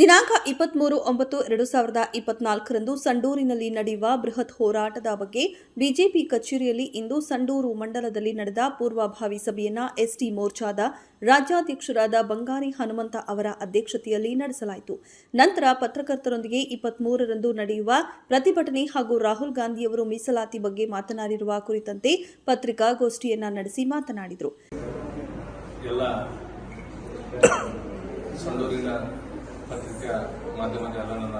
ದಿನಾಂಕ ಇಪ್ಪತ್ಮೂರು ಒಂಬತ್ತು ಎರಡು ಸಾವಿರದ ಇಪ್ಪತ್ನಾಲ್ಕರಂದು ಸಂಡೂರಿನಲ್ಲಿ ನಡೆಯುವ ಬೃಹತ್ ಹೋರಾಟದ ಬಗ್ಗೆ ಬಿಜೆಪಿ ಕಚೇರಿಯಲ್ಲಿ ಇಂದು ಸಂಡೂರು ಮಂಡಲದಲ್ಲಿ ನಡೆದ ಪೂರ್ವಭಾವಿ ಸಭೆಯನ್ನ ಎಸ್ಟಿ ಮೋರ್ಚಾದ ರಾಜ್ಯಾಧ್ಯಕ್ಷರಾದ ಬಂಗಾರಿ ಹನುಮಂತ ಅವರ ಅಧ್ಯಕ್ಷತೆಯಲ್ಲಿ ನಡೆಸಲಾಯಿತು. ನಂತರ ಪತ್ರಕರ್ತರೊಂದಿಗೆ ಇಪ್ಪತ್ಮೂರರಂದು ನಡೆಯುವ ಪ್ರತಿಭಟನೆ ಹಾಗೂ ರಾಹುಲ್ ಗಾಂಧಿಯವರು ಮೀಸಲಾತಿ ಬಗ್ಗೆ ಮಾತನಾಡಿರುವ ಕುರಿತಂತೆ ಪತ್ರಿಕಾಗೋಷ್ಠಿಯನ್ನ ನಡೆಸಿ ಮಾತನಾಡಿದರು. ಎಲ್ಲ ಸಂಡೂರಿನ ಪತ್ರಿಕಾ ಮಾಧ್ಯಮದ ಎಲ್ಲ ನನ್ನ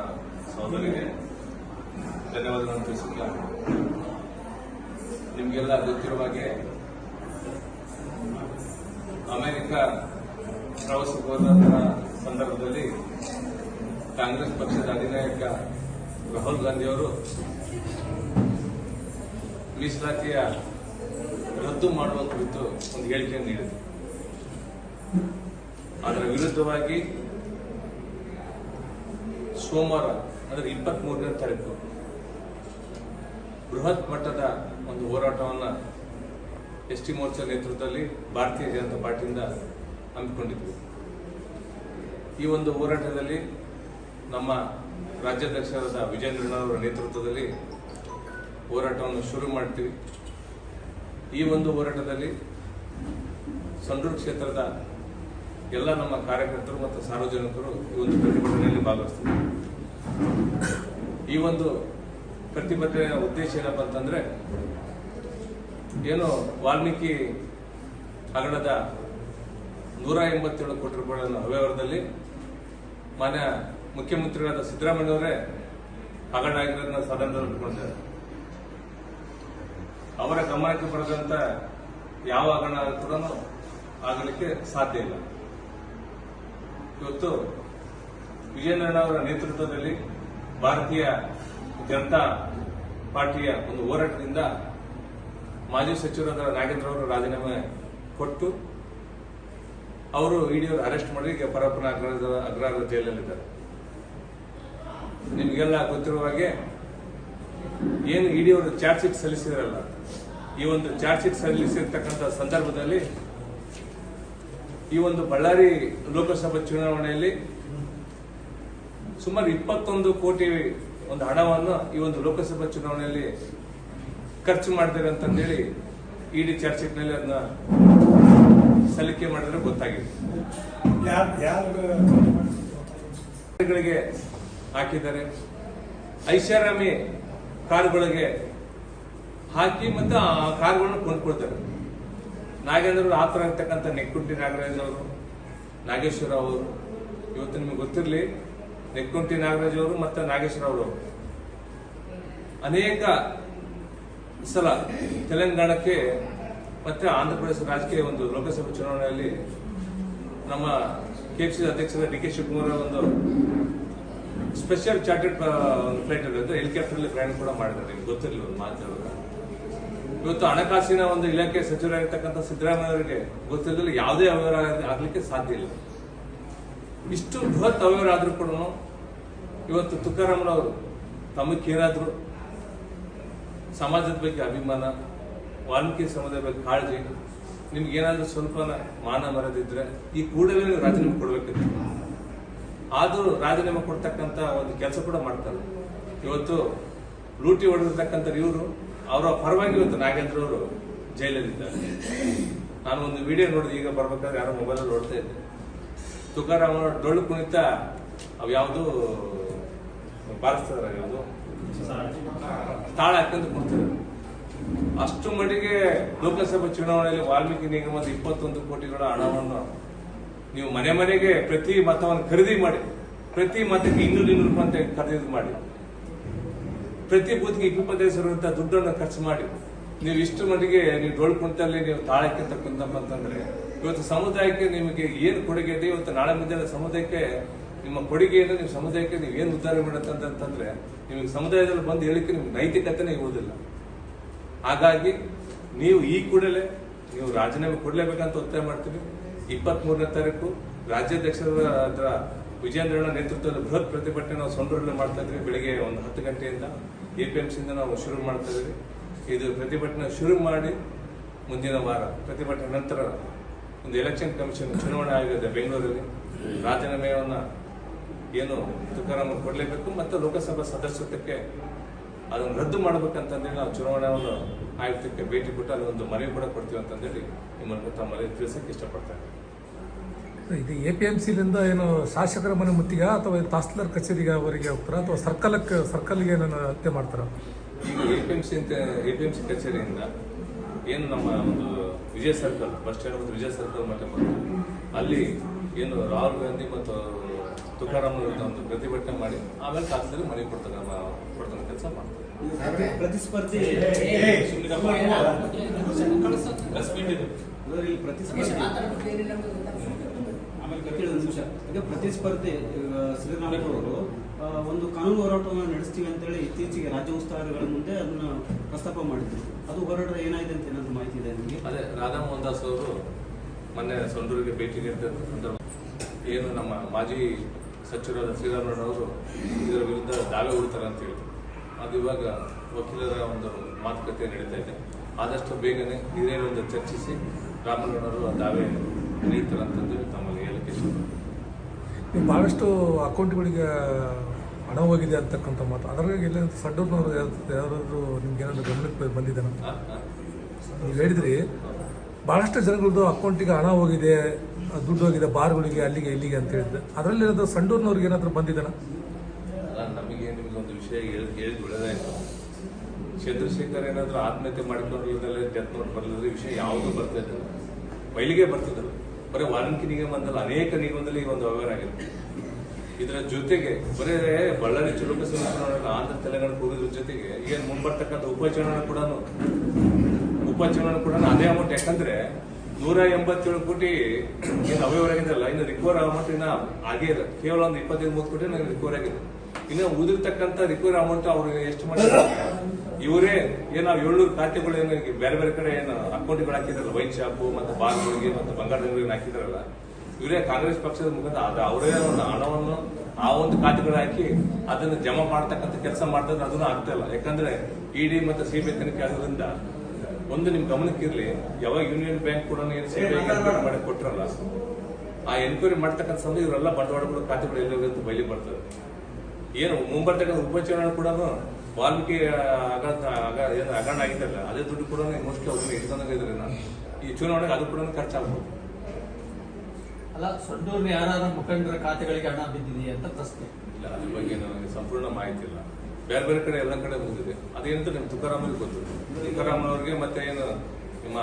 ಸಹೋದರಿಗೆ ಧನ್ಯವಾದಗಳನ್ನು ತಿಳಿಸುತ್ತಾ ನಿಮಗೆಲ್ಲ ಗೊತ್ತಿರುವ ಹಾಗೆ ಅಮೆರಿಕ ಪ್ರವಾಸಕ್ಕೆ ಹೋದಂತಹ ಸಂದರ್ಭದಲ್ಲಿ ಕಾಂಗ್ರೆಸ್ ಪಕ್ಷದ ಅಧಿನಾಯಕ ರಾಹುಲ್ ಗಾಂಧಿಯವರು ಮೀಸಲಾತಿಯ ರದ್ದು ಮಾಡುವ ಕುರಿತು ಒಂದು ಹೇಳಿಕೆಯನ್ನು ನೀಡಿದರು. ಅದರ ವಿರುದ್ಧವಾಗಿ ಸೋಮವಾರ, ಅಂದರೆ ಇಪ್ಪತ್ತ್ ಮೂರನೇ ತಾರೀಕು, ಬೃಹತ್ ಮಟ್ಟದ ಒಂದು ಹೋರಾಟವನ್ನು ಎಸ್ ಟಿ ಮೋರ್ಚಾ ನೇತೃತ್ವದಲ್ಲಿ ಭಾರತೀಯ ಜನತಾ ಪಾರ್ಟಿಯಿಂದ ಹಮ್ಮಿಕೊಂಡಿದ್ವಿ. ಈ ಒಂದು ಹೋರಾಟದಲ್ಲಿ ನಮ್ಮ ರಾಜ್ಯಾಧ್ಯಕ್ಷರಾದ ವಿಜೇಂದ್ರಣ್ಣ ಅವರ ನೇತೃತ್ವದಲ್ಲಿ ಹೋರಾಟವನ್ನು ಶುರು ಮಾಡ್ತೀವಿ. ಈ ಒಂದು ಹೋರಾಟದಲ್ಲಿ ಸಂಡೂರು ಕ್ಷೇತ್ರದ ಎಲ್ಲ ನಮ್ಮ ಕಾರ್ಯಕರ್ತರು ಮತ್ತು ಸಾರ್ವಜನಿಕರು ಈ ಒಂದು ಪ್ರತಿಭಟನೆಯಲ್ಲಿ ಭಾಗವಹಿಸ್ತಾರೆ ಈ ಒಂದು ಪ್ರತಿಭಟನೆಯ ಉದ್ದೇಶ ಏನಪ್ಪ ಅಂತಂದ್ರೆ, ಏನು ವಾಲ್ಮೀಕಿ ಹಗರಣದ ನೂರ ಎಂಬತ್ತೇಳು ಕೋಟಿ ರೂಪಾಯಿಗಳನ್ನು ಅವ್ಯವಹಾರದಲ್ಲಿ ಮಾನ್ಯ ಮುಖ್ಯಮಂತ್ರಿಗಳಾದ ಸಿದ್ದರಾಮಯ್ಯವರೇ ಹಗರಣ ಆಗಿರೋದನ್ನ ಸದನದಲ್ಲಿ ಇಟ್ಕೊಂಡಿದ್ದಾರೆ ಅವರ ಗಮನಕ್ಕೆ ಬರದಂತ ಯಾವ ಹಗರಣ ಕೂಡ ಆಗಲಿಕ್ಕೆ ಸಾಧ್ಯ ಇಲ್ಲ. ಇವತ್ತು ವಿಜಯೇಂದ್ರಣ್ಣ ಅವರ ನೇತೃತ್ವದಲ್ಲಿ ಭಾರತೀಯ ಜನತಾ ಪಾರ್ಟಿಯ ಒಂದು ಹೋರಾಟದಿಂದ ಮಾಜಿ ಸಚಿವರಾದ ನಾಗೇಂದ್ರ ಅವರು ರಾಜೀನಾಮೆ ಕೊಟ್ಟು ಅವರು ಇಡಿಯವರು ಅರೆಸ್ಟ್ ಮಾಡಿ ಪರಪ್ಪನ ಅಗ್ರಹಾರ ಅಗ್ರಹಾರದ ಜೈಲಲ್ಲಿದ್ದಾರೆ. ನಿಮಗೆಲ್ಲ ಗೊತ್ತಿರುವ ಹಾಗೆ ಏನು ಇಡಿಯವರು ಚಾರ್ಜ್ ಶೀಟ್ ಸಲ್ಲಿಸಿದ್ರಲ್ಲ, ಈ ಒಂದು ಚಾರ್ಜ್ ಶೀಟ್ ಸಲ್ಲಿಸಿರ್ತಕ್ಕಂಥ ಸಂದರ್ಭದಲ್ಲಿ ಈ ಒಂದು ಬಳ್ಳಾರಿ ಲೋಕಸಭಾ ಚುನಾವಣೆಯಲ್ಲಿ ಸುಮಾರು ಇಪ್ಪತ್ತೊಂದು ಕೋಟಿ ಒಂದು ಹಣವನ್ನು ಈ ಒಂದು ಲೋಕಸಭಾ ಚುನಾವಣೆಯಲ್ಲಿ ಖರ್ಚು ಮಾಡಿದ್ದಾರೆ ಅಂತಂದೇಳಿ ಇಡಿ ಚರ್ಚೆಟ್ ಮೇಲೆ ಅದನ್ನ ಸಲ್ಲಿಕೆ ಮಾಡಿದ್ರೆ ಗೊತ್ತಾಗಿದೆ. ಗಳಿಗೆ ಹಾಕಿದ್ದಾರೆ. ಐಷಾರಾಮಿ ಕಾರುಗಳಿಗೆ ಹಾಕಿ ಮತ್ತೆ ಆ ಕಾರುಗಳನ್ನು ಕೊಂಡ್ಕೊಳ್ತಾರೆ. ನಾಗೇಂದ್ರ ಅವರು ಆತರ ಇರ್ತಕ್ಕಂಥ ನೆಕ್ಕುಂಟಿ ನಾಗರಾಜ್ ಅವರು ನಾಗೇಶ್ವರ ಅವರು ಇವತ್ತು ನಿಮಗೆ ಗೊತ್ತಿರಲಿ ನೆಕ್ಕುಂಟಿ ನಾಗರಾಜ್ ಅವರು ಮತ್ತೆ ನಾಗೇಶ್ವರ ಅವರು. ಅನೇಕ ಸಲ ತೆಲಂಗಾಣಕ್ಕೆ ಮತ್ತೆ ಆಂಧ್ರ ಪ್ರದೇಶ ರಾಜಕೀಯ ಒಂದು ಲೋಕಸಭಾ ಚುನಾವಣೆಯಲ್ಲಿ ನಮ್ಮ ಕೆಪಿಸಿ ಅಧ್ಯಕ್ಷರ ಡಿ ಕೆ ಶಿವಕುಮಾರ್ ಒಂದು ಸ್ಪೆಷಲ್ ಚಾರ್ಟೆಡ್ ಫ್ಲೈಟ್ ಅಂದ್ರೆ ಹೆಲಿಕಾಪ್ಟರ್ ಅಲ್ಲಿ ಪ್ರಯಾಣ ಕೂಡ ಮಾಡಿದ್ದಾರೆ. ನಿಮ್ಗೆ ಗೊತ್ತಿರಲಿಲ್ಲ ಒಂದು ಮಾತು ಹೇಳುವಾಗ. ಇವತ್ತು ಹಣಕಾಸಿನ ಒಂದು ಇಲಾಖೆ ಸಚಿವರಾಗಿರ್ತಕ್ಕಂಥ ಸಿದ್ದರಾಮಯ್ಯ ಅವರಿಗೆ ಗೊತ್ತಿಲ್ಲದಲ್ಲಿ ಯಾವುದೇ ಅವ್ಯವಹಾರ ಆಗಲಿಕ್ಕೆ ಸಾಧ್ಯ ಇಲ್ಲ. ಇಷ್ಟು ಬೃಹತ್ ಅವ್ಯವಹಾರ ಆದ್ರೂ ಕೂಡ ಇವತ್ತು ತುಕಾರಾಮ್ರವರು ತಮಗೇನಾದರೂ ಸಮಾಜದ ಬಗ್ಗೆ ಅಭಿಮಾನ, ವಾಲ್ಮೀಕಿ ಸಮುದಾಯದ ಬಗ್ಗೆ ಕಾಳಜಿ, ನಿಮ್ಗೆ ಏನಾದ್ರೂ ಸ್ವಲ್ಪ ಮಾನ ಮರದಿದ್ರೆ ಈ ಕೂಡಲೇ ನೀವು ರಾಜೀನಾಮೆ ಕೊಡ್ಬೇಕಿತ್ತು ಆದರೂ ರಾಜೀನಾಮೆ ಕೊಡ್ತಕ್ಕಂಥ ಒಂದು ಕೆಲಸ ಕೂಡ ಮಾಡ್ತಾರೆ. ಇವತ್ತು ಲೂಟಿ ಹೊಡೆದಿರ್ತಕ್ಕಂಥ ಇವರು, ಅವರ ಪರವಾಗಿ ಇವತ್ತು ನಾಗೇಂದ್ರ ಅವರು ಜೈಲಲ್ಲಿದ್ದಾರೆ. ನಾನು ಒಂದು ವಿಡಿಯೋ ನೋಡಿದೆ, ಈಗ ಬರ್ಬೇಕಾದ್ರೆ ಯಾರೋ ಮೊಬೈಲಲ್ಲಿ ನೋಡ್ತಾ ಇದ್ದೆ. ತುಕಾರಾಮ್ ಅವರ ಡೊಳ್ಳು ಕುಣಿತ ಅವು ಯಾವುದು ಬಾರಿಸ್ತಾರ ಯಾವುದು? ತಾಳ ಹಾಕೊಂಡು ಕುಣಿತಾರೆ. ಅಷ್ಟು ಮಟ್ಟಿಗೆ ಲೋಕಸಭಾ ಚುನಾವಣೆಯಲ್ಲಿ ವಾಲ್ಮೀಕಿ ನಿಗಮದ ಇಪ್ಪತ್ತೊಂದು ಕೋಟಿಗಳ ಹಣವನ್ನು ನೀವು ಮನೆ ಮನೆಗೆ ಪ್ರತಿ ಮತವನ್ನು ಖರೀದಿ ಮಾಡಿ, ಪ್ರತಿ ಮತಕ್ಕೆ ಇನ್ನೂರು ಇನ್ನೂರು ರೂಪಾಯಿ ಅಂತ ಖರೀದಿ ಮಾಡಿ, ಪ್ರತಿ ಬೂತ್ಗೆ ಇಪ್ಪತ್ತೈದು ಸಾವಿರ ದುಡ್ಡನ್ನು ಖರ್ಚು ಮಾಡಿ, ನೀವು ಇಷ್ಟು ಮಟ್ಟಿಗೆ ನೀವು ಡೊಳ್ಳು ನೀವು ತಾಳಕ್ಕೆ ತಕ್ಕಂತಂದ್ರೆ ಇವತ್ತು ಸಮುದಾಯಕ್ಕೆ ನಿಮಗೆ ಏನು ಕೊಡುಗೆ ಇದೆ? ಇವತ್ತು ನಾಳೆ ಮುಂದಿನ ಸಮುದಾಯಕ್ಕೆ ನಿಮ್ಮ ಕೊಡುಗೆಯನ್ನು ನಿಮ್ಮ ಸಮುದಾಯಕ್ಕೆ ನೀವು ಏನು ಉದ್ಧಾರ ಮಾಡುತ್ತಂತಂದ್ರೆ ನಿಮಗೆ ಸಮುದಾಯದಲ್ಲಿ ಬಂದು ಹೇಳಕ್ಕೆ ನಿಮ್ಗೆ ನೈತಿಕತೆನೇ ಇರುವುದಿಲ್ಲ. ಹಾಗಾಗಿ ನೀವು ಈ ಕೂಡಲೇ, ನೀವು ರಾಜೀನಾಮೆ ಕೊಡಲೇಬೇಕಂತ ಒತ್ತಾಯ ಮಾಡ್ತೀವಿ. ಇಪ್ಪತ್ತ್ ಮೂರನೇ ತಾರೀಕು ರಾಜ್ಯಾಧ್ಯಕ್ಷರ ವಿಜಯೇಂದ್ರ ವಿಜೇಂದ್ರಣ್ಣ ನೇತೃತ್ವದ ಬೃಹತ್ ಪ್ರತಿಭಟನೆ ನಾವು ಸೊಂಡೂರಲ್ಲಿ ಮಾಡ್ತಾ ಇದ್ವಿ. ಬೆಳಿಗ್ಗೆ ಒಂದು ಹತ್ತು ಗಂಟೆಯಿಂದ ಎ ಪಿ ಎಂ ಸಿಯಿಂದ ನಾವು ಶುರು ಮಾಡ್ತಾ ಇದ್ವಿ. ಇದು ಪ್ರತಿಭಟನೆ ಶುರು ಮಾಡಿ ಮುಂದಿನ ವಾರ, ಪ್ರತಿಭಟನೆ ನಂತರ ಒಂದು ಎಲೆಕ್ಷನ್ ಕಮಿಷನ್ ಚುನಾವಣೆ ಆಗಿದೆ ಬೆಂಗಳೂರಲ್ಲಿ. ರಾಜೀನಾಮೆಯನ್ನು ಏನು ತುಕಾರಾಮ್ ಕೊಡಲೇಬೇಕು ಮತ್ತು ಲೋಕಸಭಾ ಸದಸ್ಯತ್ವಕ್ಕೆ ಅದನ್ನು ರದ್ದು ಮಾಡಬೇಕಂತಂದೇಳಿ ನಾವು ಚುನಾವಣಾ ಆಯುಕ್ತಕ್ಕೆ ಭೇಟಿ ಕೊಟ್ಟು ಅಲ್ಲಿ ಒಂದು ಮನವಿ ಕೂಡ ಕೊಡ್ತೀವಿ ಅಂತಂದೇಳಿ ಈ ಮೂಲಕ ತಮ್ಮಲ್ಲಿ ತಿಳಿಸಕ್ಕೆ ಇಷ್ಟಪಡ್ತಾರೆ ಇದು ಎ ಪಿ ಎಂ ಸಿಲಿಂದ ಏನು ಶಾಸಕರ ಮನೆ ಮುತ್ತಿಗೆ ಅಥವಾ ತಹಸೀಲ್ದಾರ್ ಕಚೇರಿಗೆ ಅವರಿಗೆ ಹೋಗ್ತಾರ? ಅಥವಾ ಸರ್ಕಲಕ್ಕೆ ಸರ್ಕಲ್ಗೆ ಏನೋ ಹತ್ಯೆ ಮಾಡ್ತಾರ? ಈಗ ಎ ಪಿ ಎಂ ಸಿ ಅಂತ ಎ ಪಿ ಎಂ ಸಿ ಕಚೇರಿಯಿಂದ ಏನು ನಮ್ಮ ಒಂದು ವಿಜಯ ಸರ್ಕಲ್ ಬಸ್ ಸ್ಟ್ಯಾಂಡ್ ಮತ್ತು ವಿಜಯ ಸರ್ಕಲ್ ಮತ್ತೆ ಅಲ್ಲಿ ಏನು ರಾಹುಲ್ ಗಾಂಧಿ ಮತ್ತು ತುಕಾರಾಮ್ ಒಂದು ಪ್ರತಿಭಟನೆ ಮಾಡಿ ಆಮೇಲೆ ಕಾಸಲ್ಲಿ ಮನೆ ಕೊಡ್ತಾರೆ ನಮ್ಮ ಕೊಡ್ತಾನೆ ಕೆಲಸ ಮಾಡ್ತಾರೆ ಪ್ರತಿಸ್ಪರ್ಧಿ ಪ್ರತಿಸ್ಪರ್ಧಿ ಆಮೇಲೆ ಪ್ರತಿಸ್ಪರ್ಧಿ ಶ್ರೀರಾಮುಲು ಅವರು ಕಾನೂನು ಹೋರಾಟವನ್ನು ನಡೆಸ್ತೀವಿ ಅಂತೇಳಿ ಇತ್ತೀಚೆಗೆ ರಾಜ್ಯ ಉಸ್ತುವಾರಿಗಳ ಮುಂದೆ ಅದನ್ನ ಪ್ರಸ್ತಾಪ ಮಾಡಿದ್ರು. ಅದು ಹೋರಾಟ ಏನಾಗಿದೆ ಅಂತ ಏನಾದ್ರು ಮಾಹಿತಿ ಇದೆ ನಿಮಗೆ? ಅದೇ ರಾಧಾ ಮೋಹನ್ ದಾಸ್ ಅವರು ಮೊನ್ನೆ ಸೊಂಡೂರಿಗೆ ಭೇಟಿ ನೀಡಿದ ಸಂದರ್ಭ. ಏನು ನಮ್ಮ ಮಾಜಿ ಸಚಿವರಾದ ಶ್ರೀರಾಮಣ್ಣ ಅವರು ಇದರ ವಿರುದ್ಧ ದಾವೆ ಹೂಡ್ತಾರೆ ಅಂತ ಹೇಳಿದ್ರು. ಅದು ಇವಾಗ ವಕೀಲರ ಒಂದು ಮಾತುಕತೆ ನಡೀತಾ ಇದೆ. ಆದಷ್ಟು ಬೇಗನೆ ಹಿರಿಯರೊಂದು ಚರ್ಚಿಸಿ ರಾಮಣ್ಣನವರು ಆ ದಾವೆ ನೀಡ್ತಾರೆ ಅಂತಂದು ತಮ್ಮಲ್ಲಿ ಹೇಳಕ್ಕೆ ಇಷ್ಟಪಡ್ತೀನಿ ನೀವು ಭಾಳಷ್ಟು ಅಕೌಂಟ್ಗಳಿಗೆ ಹಣ ಹೋಗಿದೆ ಅಂತಕ್ಕಂಥ ಮಾತು. ಅದರಾಗ ಎಲ್ಲ ಸಡ್ಡೂರ್ನವರು ಯಾರಾದರೂ ನಿಮ್ಗೆ ಏನಾದರೂ ಗಮನಕ್ಕೆ ಬಂದಿದೆ. ನೀವು ಹೇಳಿದ್ರಿ ಭಾಳಷ್ಟು ಜನಗಳದ್ದು ಅಕೌಂಟಿಗೆ ಹಣ ಹೋಗಿದೆ, ದುಡ್ಡು ಹೋಗಿದೆ, ಬಾರ್ಗಳಿಗೆ, ಅಲ್ಲಿಗೆ ಇಲ್ಲಿಗೆ ಅಂತ ಹೇಳಿದ್ರೆ. ಅದರಲ್ಲಿ ಏನಾದರೂ ಸಂಡೂರ್ನವ್ರಿಗೆ ಏನಾದರೂ ಬಂದಿದ್ದಾನ ನಮಗೆ ನಿಮ್ಗೆ ಒಂದು ವಿಷಯ ಹೇಳಿ ಚಂದ್ರಶೇಖರ್ ಏನಾದರೂ ಆತ್ಮಹತ್ಯೆ ಮಾಡಿಕೊಂಡು ಡೆತ್ ವಿಷಯ ಯಾವುದು ಬರ್ತಾ ಇದ್ದಿಲ್ಲ. ಬಯಲಿಗೆ ಬರ್ತಿದ್ರು ಬರೀ ವಾಲ್ಮೀಕಿ ನಿಗಮದಲ್ಲಿ ಅನೇಕ ನಿಗಮದಲ್ಲಿ ಈ ಒಂದು ವ್ಯವಹಾರ ಆಗಿದೆ. ಇದರ ಜೊತೆಗೆ ಬರೇ ಬಳ್ಳಾರಿ ಲೋಕಸಭಾ ಚುನಾವಣೆ ಆಂಧ್ರ ತೆಲಂಗಾಣ ಹೋಗೋದ್ರ ಜೊತೆಗೆ ಏನು ಮುಂಬರ್ತಕ್ಕಂಥ ಉಪಚುನಾವಣೆ ಕೂಡ ಉಪಚುನಾವಣೆ ಕೂಡ ಅದೇ ಅಮೌಂಟ್ ಯಾಕಂದ್ರೆ ನೂರ ಎಂಬತ್ತೇಳು ಕೋಟಿ ಏನು ಅವ್ಯವಹಾರ ಆಗಿದೆಯಲ್ಲ ಇನ್ನು ರಿಕವರ್ ಅಮೌಂಟ್ ಇನ್ನ ಆಗೇ ಇಲ್ಲ ಕೇವಲ ಒಂದು ಇಪ್ಪತ್ತೈದು, ಮೂವತ್ತು ಕೋಟಿ ನನಗೆ ರಿಕವರ್ ಆಗಿದೆ. ಇನ್ನು ಉದಿರ್ತಕ್ಕಂಥ ರಿಕವರ್ ಅಮೌಂಟ್ ಅವ್ರಿಗೆ ಎಷ್ಟು ಮಾಡಿದ್ರು ಇವರೇ ಏನು ನಾವು ಏಳ್ನೂರು ಖಾತೆಗಳು ಏನು ಈಗ ಬೇರೆ ಬೇರೆ ಕಡೆ ಏನು ಅಕೌಂಟ್ಗಳು ಹಾಕಿದ್ರಲ್ಲ, ವೈನ್ ಶಾಪು ಮತ್ತು ಬಾರ್ಗಳಿಗೆ ಮತ್ತು ಬಂಗಾರದ ಹಾಕಿದ್ರಲ್ಲ ಇವರೇ ಕಾಂಗ್ರೆಸ್ ಪಕ್ಷದ ಮುಖಾಂತರ ಅದು ಅವರೇ ಒಂದು ಹಣವನ್ನು ಆ ಒಂದು ಖಾತೆಗಳು ಹಾಕಿ ಅದನ್ನು ಜಮಾ ಮಾಡ್ತಕ್ಕಂಥ ಕೆಲಸ ಮಾಡ್ತಾರೆ ಅದನ್ನು ಆಗ್ತಾ ಇಲ್ಲ. ಯಾಕಂದ್ರೆ ಇಡಿ ಮತ್ತು ಸಿಬಿಐ ತನಿಖೆ ಆಗೋದ್ರಿಂದ ಒಂದು ನಿಮ್ ಗಮನಕ್ಕೆ ಇರಲಿ, ಯಾವಾಗ ಯೂನಿಯನ್ ಬ್ಯಾಂಕ್ ಕೂಡ ಮಾಡಿ ಕೊಟ್ಟರಲ್ಲ ಆ ಎನ್ಕ್ವೈರಿ ಮಾಡ್ತಕ್ಕಂಥ ಸಮಯ ಇವರೆಲ್ಲ ಬಂಡವಾಳಗಳು ಖಾತೆಗಳು ಎಲ್ಲಿ ಅಂತ ಬಯಲಿ ಬರ್ತದೆ. ಏನು ಮುಂಬರ್ತಕ್ಕಂಥ ಉಪಚುನಾವಣೆ ಕೂಡ ವಾಲ್ಮೀಕಿ ಏನು ಅಗಣ ಆಗಿದ್ದಲ್ಲ, ಅದೇ ದುಡ್ಡು ಕೂಡ ಮೋಸ್ಟ್ಲಿ ಅವ್ರಿಗೆ ಇಟ್ಕೊಂಡಾಗ ನಾನು ಈ ಚುನಾವಣೆಗೆ ಅದು ಕೂಡ ಖರ್ಚಾಗ್ಬೋದು. ಅಲ್ಲ, ಸೊಂಡೂರಿನ ಯಾರು ಮುಖಂಡರ ಖಾತೆಗಳಿಗೆ ಹಣ ಬಿದ್ದಿದೆಯಾ ಅಂತ ಪ್ರಶ್ನೆ. ಇಲ್ಲ, ಅದ್ರ ಬಗ್ಗೆ ನನಗೆ ಸಂಪೂರ್ಣ ಮಾಹಿತಿ ಇಲ್ಲ. ಬೇರೆ ಬೇರೆ ಕಡೆ ಎಲ್ಲ ಕಡೆ ಬಂದಿದೆ. ಅದೇನಂತ ನಿಮ್ ತುಕಾರಾಮಲ್ಲಿ ಗೊತ್ತು. ತುಕಾರಾಮ್ ಅವ್ರಿಗೆ ಮತ್ತೆ ಏನು ನಿಮ್ಮ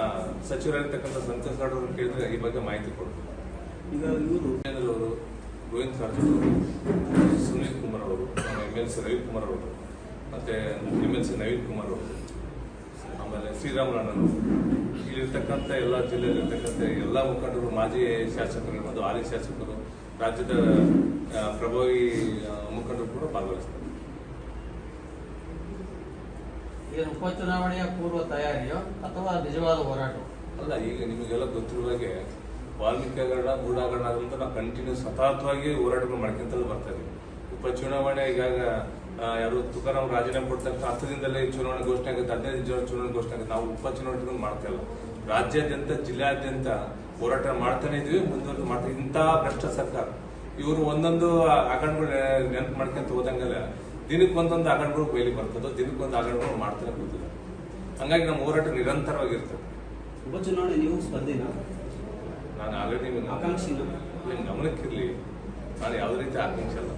ಸಚಿವರಾಗಿರ್ತಕ್ಕಂಥ ಸಂತೋಷ್ ಗೌಡ್ ಅವ್ರನ್ನ ಕೇಳಿದ್ರೆ ಈ ಬಗ್ಗೆ ಮಾಹಿತಿ ಕೊಡ್ತಾರೆ ಈಗ ಇವರು ಅವರು, ಗೋವಿಂದ ಕಾರಜೋಳ ಅವರು ಸುನೀಲ್ ಕುಮಾರ್ ಅವರು, ನಮ್ಮ ಎಂ ಎಲ್ ಸಿ ರವಿಕುಮಾರ್ ಅವರು, ಮತ್ತೆ M L C Naveen Kumar ಅವರು. ಆಮೇಲೆ ಶ್ರೀರಾಮುಲಣ್ಣ ಇಲ್ಲಿರ್ತಕ್ಕಂಥ ಎಲ್ಲ ಜಿಲ್ಲೆಯಲ್ಲಿರ್ತಕ್ಕಂಥ ಎಲ್ಲ ಮುಖಂಡರು ಮಾಜಿ ಶಾಸಕರು ಇರ್ಬೋದು ಹಾಲಿ ಶಾಸಕರು ರಾಜ್ಯದ ಪ್ರಭಾವಿ ಮುಖಂಡರು ಕೂಡ ಭಾಗವಹಿಸ್ತಾರೆ. ಏನು ಉಪಚುನಾವಣೆಯ ಪೂರ್ವ ತಯಾರಿಯೋ ಅಥವಾ ನಿಜವಾದ ಹೋರಾಟ? ಅಲ್ಲ ಈಗ ನಿಮಗೆಲ್ಲ ಗೊತ್ತಿರುವ ಹಾಗೆ ವಾಲ್ಮೀಕಿ ಹಗರಣ ಮೂಢ ಹಗರಣ ನಾವು ಕಂಟಿನ್ಯೂ ಸತತವಾಗಿ ಹೋರಾಟಗಳು ಮಾಡ್ಕೊಂತಲೇ ಬರ್ತಾ ಇದೀವಿ. ಉಪಚುನಾವಣೆ ಈಗಾಗ ಯಾರು ತುಕಾರಾಮ್ ರಾಜೀನಾಮೆ ಕೊಡ್ತಕ್ಕ ಹತ್ತದಿಂದಲೇ ಚುನಾವಣೆ ಘೋಷಣೆ ಆಗುತ್ತೆ ಹದಿನೈದು ಜನ ಚುನಾವಣೆ ಘೋಷಣೆ ಆಗುತ್ತೆ. ನಾವು ಉಪಚುನಾವಣೆಗಳು ಮಾಡ್ತಾ ಇಲ್ಲ. ರಾಜ್ಯಾದ್ಯಂತ ಜಿಲ್ಲಾದ್ಯಂತ ಹೋರಾಟ ಮಾಡ್ತಾನೆ ಇದೀವಿ ಮುಂದುವರೆದು ಮಾಡ್ತಾ ಇಂಥ ಭ್ರಷ್ಟ ಸರ್ಕಾರ. ಇವರು ಒಂದೊಂದು ಹಗರಣಗಳು ನೆನಪು ಮಾಡ್ಕೊಂತ ಹೋದಂಗೆಲ್ಲ ದಿನಕ್ಕೆ ಒಂದೊಂದು ಹಗರಣಗಳು ಬರ್ತದೆ ಬರ್ತದೋ ದಿನಕ್ಕೊಂದು ಹಗರಣಗಳು ಮಾಡ್ತಾನೆ ಕೂತಿಲ್ಲ. ಹಂಗಾಗಿ ನಮ್ಮ ಹೋರಾಟ ನಿರಂತರವಾಗಿರ್ತದೆ. ಉಪಚುನಾವಣೆ ನೀವು ಸ್ಪರ್ಧೆನ? ನಾನು ಆಲ್ರೆಡಿ ನಿಮ್ಮ ಗಮನಕ್ಕಿರಲಿ? ನಾನು ಯಾವುದೇ ರೀತಿ ಆಕಾಂಕ್ಷೆ ಅಲ್ಲ.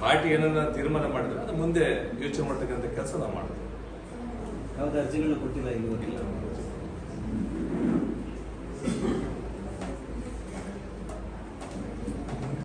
ಪಾರ್ಟಿ ಏನನ್ನ ತೀರ್ಮಾನ ಮಾಡಿದ್ರೆ ಅದು ಮುಂದೆ ಯೋಚನೆ ಮಾಡ್ತಕ್ಕಂಥ ಕೆಲಸ ನಾವು ಮಾಡ್ತೀವಿ. ಯಾವ್ದು ಅರ್ಜಿಗಳನ್ನ ಕೊಟ್ಟಿಲ್ಲ ಇಲ್ಲಿವರೆಗೆ